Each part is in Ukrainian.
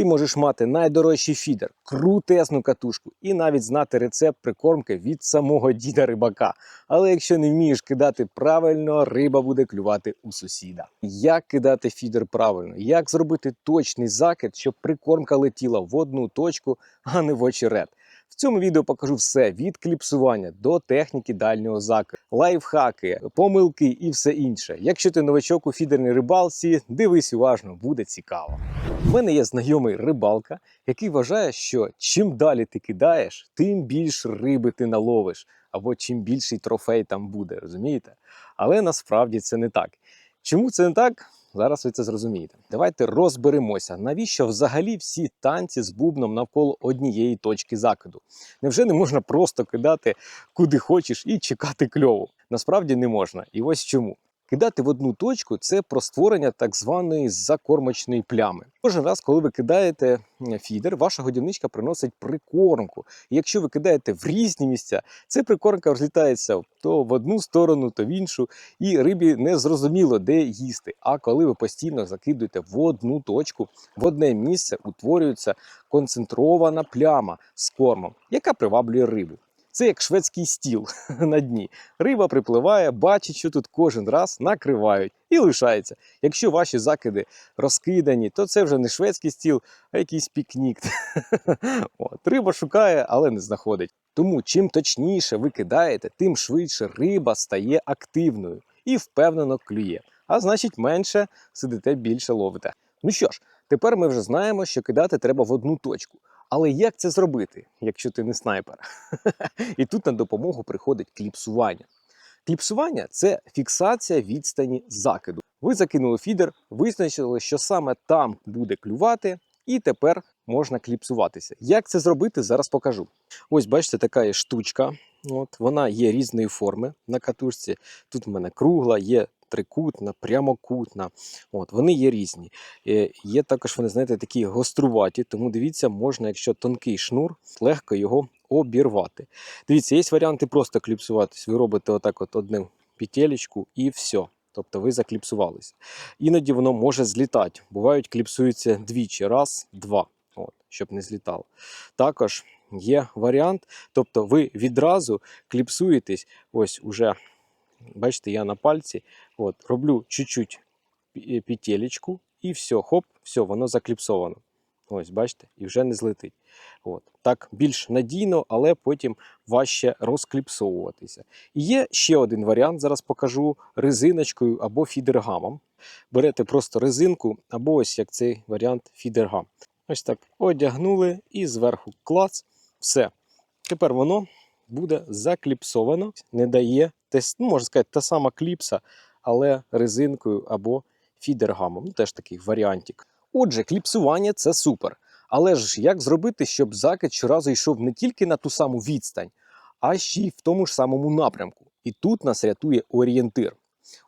Ти можеш мати найдорожчий фідер, крутесну катушку і навіть знати рецепт прикормки від самого діда рибака. Але якщо не вмієш кидати правильно, риба буде клювати у сусіда. Як кидати фідер правильно? Як зробити точний закид, щоб прикормка летіла в одну точку, а не в очерет? В цьому відео покажу все від кліпсування до техніки дальнього закиду, лайфхаки, помилки і все інше. Якщо ти новачок у фідерній рибалці, дивись уважно, буде цікаво. У мене є знайомий рибалка, який вважає, що чим далі ти кидаєш, тим більш риби ти наловиш, або чим більший трофей там буде, розумієте? Але насправді це не так. Чому це не так? Зараз ви це зрозумієте. Давайте розберемося, навіщо взагалі всі танці з бубном навколо однієї точки закиду. Невже не можна просто кидати куди хочеш і чекати кльову? Насправді не можна. І ось чому. Кидати в одну точку це про створення так званої закормочної плями. Кожен раз, коли ви кидаєте фідер, ваша годівничка приносить прикормку. І якщо ви кидаєте в різні місця, ця прикормка розлітається то в одну сторону, то в іншу, і рибі не зрозуміло, де їсти. А коли ви постійно закидуєте в одну точку, в одне місце утворюється концентрована пляма з кормом, яка приваблює рибу. Це як шведський стіл на дні. Риба припливає, бачить, що тут кожен раз накривають і лишається. Якщо ваші закиди розкидані, то це вже не шведський стіл, а якийсь пікнік. От, риба шукає, але не знаходить. Тому чим точніше ви кидаєте, тим швидше риба стає активною і впевнено клює. А значить, менше сидите, більше ловите. Ну що ж, тепер ми вже знаємо, що кидати треба в одну точку. Але як це зробити, якщо ти не снайпер? І тут на допомогу приходить кліпсування. Кліпсування це фіксація відстані закиду. Ви закинули фідер, визначили, що саме там буде клювати, і тепер можна кліпсуватися. Як це зробити, зараз покажу. Ось, бачите, така є штучка. От, вона є різної форми на катушці. Тут в мене кругла, є трикутна, прямокутна. От, вони є різні. Е, Є також, вони, знаєте, такі гоструваті, тому дивіться, можна, якщо тонкий шнур, легко його обірвати. Дивіться, є варіанти просто кліпсуватись. Ви робите отак от одним петелечку і все. Тобто ви закліпсувалися. Іноді воно може злітати. Бувають, кліпсуються двічі, раз, два, от, щоб не злітало. Також є варіант, тобто ви відразу кліпсуєтесь, ось уже, бачите, я на пальці, от, роблю чуть-чуть петелечку і все, хоп, все, воно закліпсовано. Ось, бачите, і вже не злетить. От. Так більш надійно, але потім важче розкліпсовуватися. І є ще один варіант, зараз покажу резиночкою або фідергамом. Берете просто резинку, або ось як цей варіант фідергам. Ось так одягнули і зверху клац. Все. Тепер воно буде закліпсовано, не дає, ну, можна сказати, та сама кліпса, але резинкою або фідергамом. Ну, теж такий варіантик. Отже, кліпсування це супер. Але ж як зробити, щоб закид щоразу йшов не тільки на ту саму відстань, а ще й в тому ж самому напрямку. І тут нас рятує орієнтир.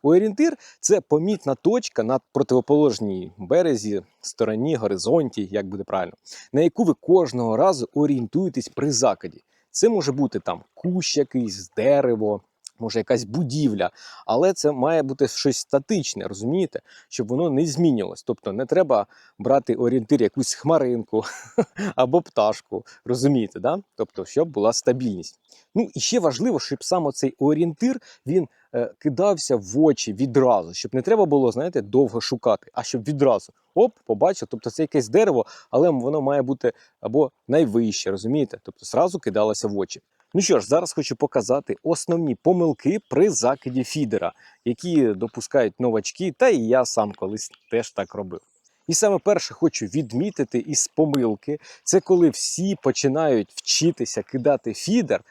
Орієнтир це помітна точка на противоположній березі, стороні, горизонті, як буде правильно, на яку ви кожного разу орієнтуєтесь при закиді. Це може бути там кущ якийсь, дерево, може якась будівля, але це має бути щось статичне, розумієте, щоб воно не змінювалось. Тобто не треба брати орієнтир якусь хмаринку або пташку, розумієте, да? тобто, щоб була стабільність. Ну і ще важливо, щоб саме цей орієнтир він е, кидався в очі відразу, щоб не треба було, знаєте, довго шукати, а щоб відразу оп, побачив. Тобто це якесь дерево, але воно має бути або найвище, розумієте? Тобто зразу кидалося в очі. Ну що ж, зараз хочу показати основні помилки при закиді фідера, які допускають новачки, та і я сам колись теж так робив. І саме перше хочу відмітити із помилки, це коли всі починають вчитися кидати фідер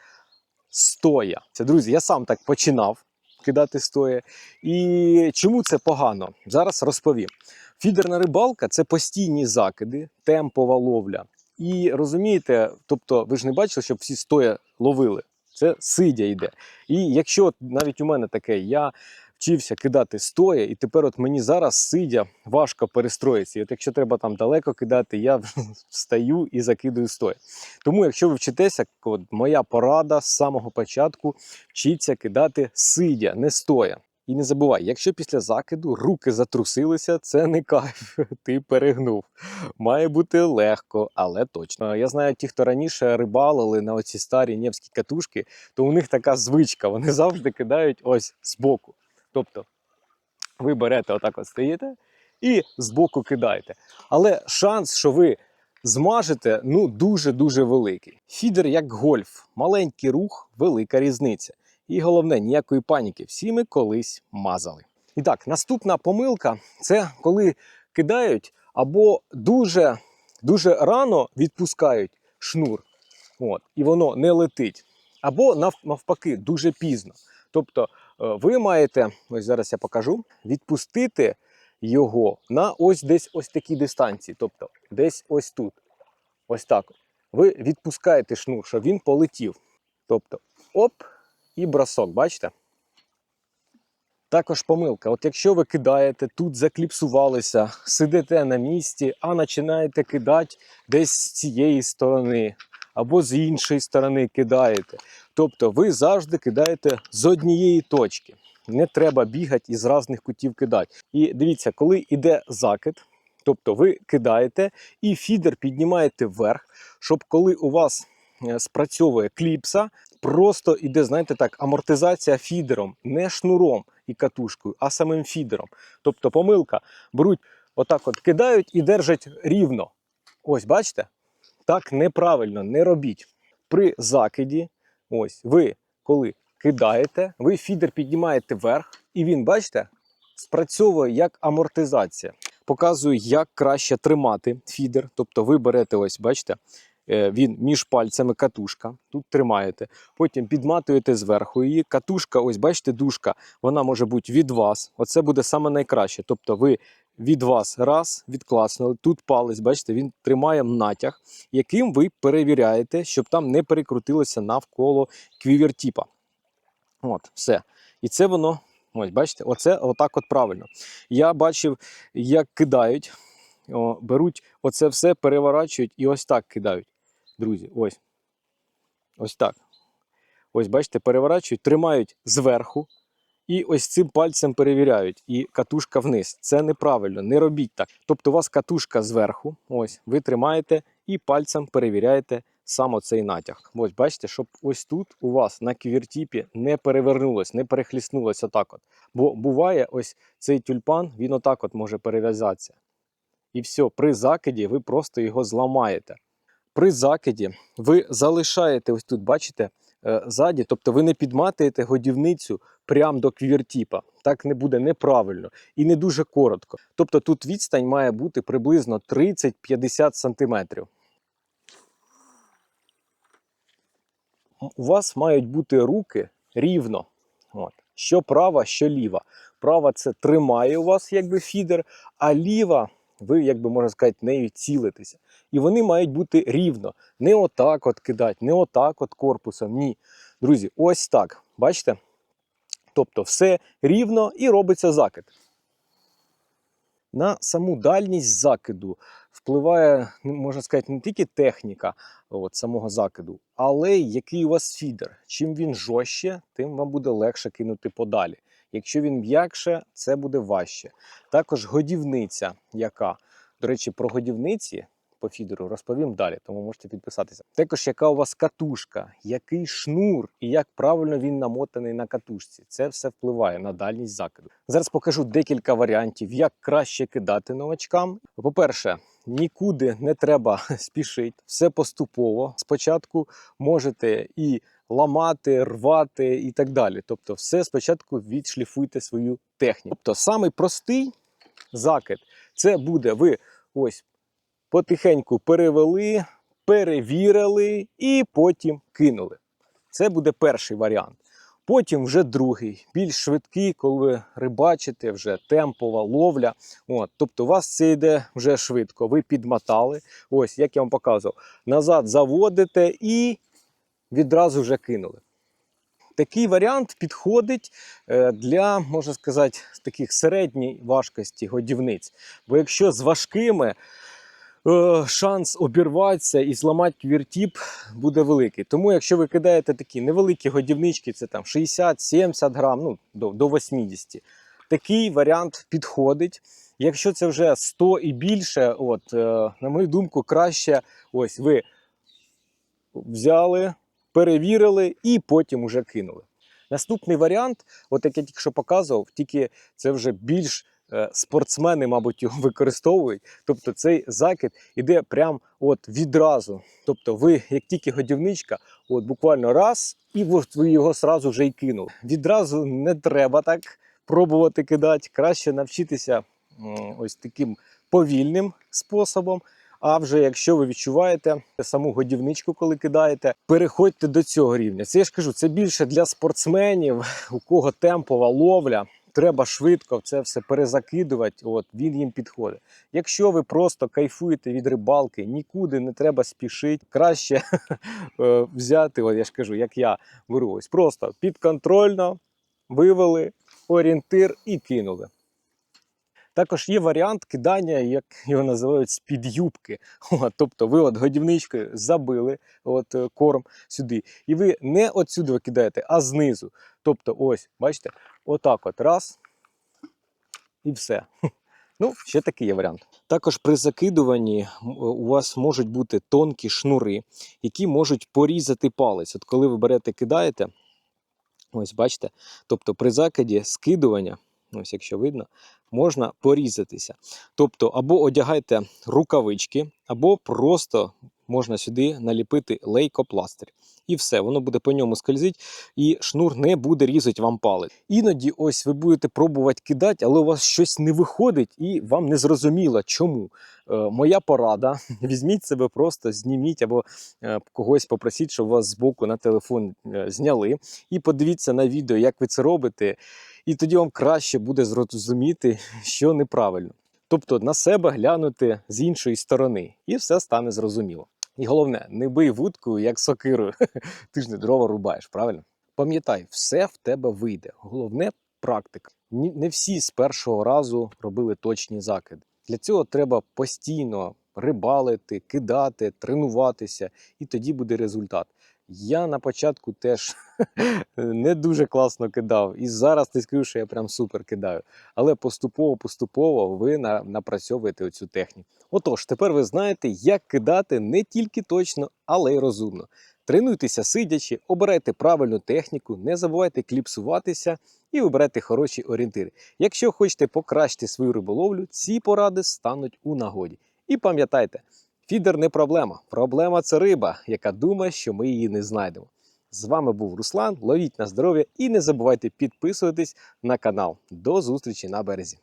стоя. Це друзі, я сам так починав кидати стоя. І чому це погано? Зараз розповім. Фідерна рибалка це постійні закиди, темпова ловля. І розумієте, тобто, ви ж не бачили, щоб всі стоя ловили. Це сидя йде. І якщо навіть у мене таке, я вчився кидати стоя, і тепер от мені зараз сидя важко перестроїтися. І от якщо треба там далеко кидати, я встаю і закидую стоя. Тому, якщо ви вчитеся, от моя порада з самого початку вчіться кидати сидя, не стоя. І не забувай, якщо після закиду руки затрусилися, це не кайф, ти перегнув. Має бути легко, але точно. Я знаю, ті, хто раніше рибалили на оці старі нєвські катушки, то у них така звичка, вони завжди кидають ось збоку. Тобто ви берете отак от стоїте і збоку кидаєте. Але шанс, що ви змажете, ну дуже-дуже великий. Фідер як гольф, маленький рух, велика різниця. І головне, ніякої паніки. Всі ми колись мазали. І так, наступна помилка це коли кидають або дуже, дуже рано відпускають шнур, от, і воно не летить. Або навпаки, дуже пізно. Тобто, е, ви маєте, ось зараз я покажу, відпустити його на ось десь ось такій дистанції. Тобто, десь ось тут. Ось так. Ви відпускаєте шнур, щоб він полетів. Тобто, оп, і бросок, бачите? Також помилка. От якщо ви кидаєте, тут закліпсувалися, сидите на місці, а починаєте кидати десь з цієї сторони або з іншої сторони кидаєте. Тобто ви завжди кидаєте з однієї точки. Не треба бігати і з різних кутів кидати. І дивіться, коли йде закид, тобто ви кидаєте і фідер піднімаєте вверх, щоб коли у вас е, спрацьовує кліпса, просто іде, знаєте так, амортизація фідером, не шнуром і катушкою, а самим фідером. Тобто помилка, беруть, отак от кидають і держать рівно. Ось, бачите? Так неправильно, не робіть. При закиді, ось, ви коли кидаєте, ви фідер піднімаєте вверх, і він, бачите, спрацьовує як амортизація. Показую, як краще тримати фідер. Тобто ви берете, ось, бачите, він між пальцями катушка, тут тримаєте. Потім підматуєте зверху її. Катушка, ось бачите, дужка, вона може бути від вас. Оце буде саме найкраще. Тобто ви від вас раз відкласнули. Тут палець, бачите, він тримає натяг, яким ви перевіряєте, щоб там не перекрутилося навколо квівертіпа. От, все. І це воно, ось бачите, оце отак от правильно. Я бачив, як кидають, о, беруть оце все, переворачують і ось так кидають. Друзі, ось. Ось так. Ось, бачите, переворачують, тримають зверху. І ось цим пальцем перевіряють, і катушка вниз. Це неправильно, не робіть так. Тобто у вас катушка зверху, ось ви тримаєте і пальцем перевіряєте сам оцей натяг. Ось бачите, щоб ось тут у вас на квіртіпі не перевернулось, не перехліснулося отак. От. Бо буває, ось цей тюльпан, він отак от може перев'язатися. І все, при закиді ви просто його зламаєте. При закиді ви залишаєте ось тут, бачите, е, ззаді, тобто ви не підматуєте годівницю прямо до квіртіпа. Так не буде неправильно і не дуже коротко. Тобто тут відстань має бути приблизно 30-50 сантиметрів. У вас мають бути руки рівно. От. Що права, що ліва. Права це тримає у вас якби фідер, а ліва, ви, якби можна сказати, нею цілитеся. І вони мають бути рівно. Не отак от кидати, не отак от корпусом. Ні. Друзі, ось так. Бачите? Тобто все рівно і робиться закид. На саму дальність закиду впливає, ну, можна сказати, не тільки техніка от, самого закиду, але й який у вас фідер. Чим він жорстче, тим вам буде легше кинути подалі. Якщо він м'якше, це буде важче. Також годівниця, яка, до речі, про годівниці по фідеру розповім далі, тому можете підписатися. Також яка у вас катушка, який шнур і як правильно він намотаний на катушці. Це все впливає на дальність закиду. Зараз покажу декілька варіантів, як краще кидати новачкам. По-перше, нікуди не треба спішити, все поступово. Спочатку можете і ламати, рвати і так далі. Тобто, все спочатку відшліфуйте свою техніку. Тобто, самий простий закид це буде ви ось потихеньку перевели, перевірили і потім кинули. Це буде перший варіант. Потім вже другий, більш швидкий, коли ви рибачите, вже темпова ловля. От, тобто у вас це йде вже швидко. Ви підмотали. Ось, як я вам показував, назад заводите і відразу вже кинули. Такий варіант підходить е, для, можна сказати, таких середньої важкості годівниць. Бо якщо з важкими е, шанс обірватися і зламати квіртіп буде великий. Тому, якщо ви кидаєте такі невеликі годівнички, це там 60-70 грам, ну до, до 80, такий варіант підходить. Якщо це вже 100 і більше, от, е, на мою думку, краще ось ви взяли, перевірили і потім уже кинули. Наступний варіант, от як я тільки що показував, тільки це вже більш е, спортсмени, мабуть, його використовують. Тобто цей закид іде прям от відразу. Тобто, ви, як тільки годівничка, от буквально раз, і ви його сразу вже й кинули. Відразу не треба так пробувати кидати. Краще навчитися ось таким повільним способом. А вже якщо ви відчуваєте саму годівничку, коли кидаєте, переходьте до цього рівня. Це я ж кажу, це більше для спортсменів, у кого темпова ловля. Треба швидко це все перезакидувати. От він їм підходить. Якщо ви просто кайфуєте від рибалки, нікуди не треба спішити. Краще е, взяти, от я ж кажу, як я ось просто підконтрольно вивели орієнтир і кинули. Також є варіант кидання, як його називають з-під юбки. От, тобто ви от годівничкою забили от, е, корм сюди, і ви не отсюди кидаєте, а знизу. Тобто, ось, бачите, отак от раз і все. Ну, ще такий є варіант. Також при закидуванні у вас можуть бути тонкі шнури, які можуть порізати палець. От коли ви берете, кидаєте, ось бачите, тобто при закиді скидування, ось якщо видно, можна порізатися. Тобто, або одягайте рукавички, або просто можна сюди наліпити лейкопластир. І все, воно буде по ньому скользити, і шнур не буде різати вам палець. Іноді ось ви будете пробувати кидати, але у вас щось не виходить, і вам не зрозуміло, чому. Е, моя порада: візьміть себе, просто зніміть або е, когось попросіть, щоб вас збоку на телефон е, зняли. І подивіться на відео, як ви це робите. І тоді вам краще буде зрозуміти, що неправильно. Тобто на себе глянути з іншої сторони, і все стане зрозуміло. І головне, не бий вудкою, як сокирою. Ти ж не дрова рубаєш, правильно? Пам'ятай, все в тебе вийде. Головне практика. Не всі з першого разу робили точні закиди. Для цього треба постійно рибалити, кидати, тренуватися, і тоді буде результат. Я на початку теж не дуже класно кидав, і зараз не скажу, що я прям супер кидаю. Але поступово-поступово ви на, напрацьовуєте цю техніку. Отож, тепер ви знаєте, як кидати не тільки точно, але й розумно. Тренуйтеся сидячи, обирайте правильну техніку, не забувайте кліпсуватися і вибирайте хороші орієнтири. Якщо хочете покращити свою риболовлю, ці поради стануть у нагоді. І пам'ятайте, фідер не проблема. Проблема це риба, яка думає, що ми її не знайдемо. З вами був Руслан. Ловіть на здоров'я і не забувайте підписуватись на канал. До зустрічі на березі.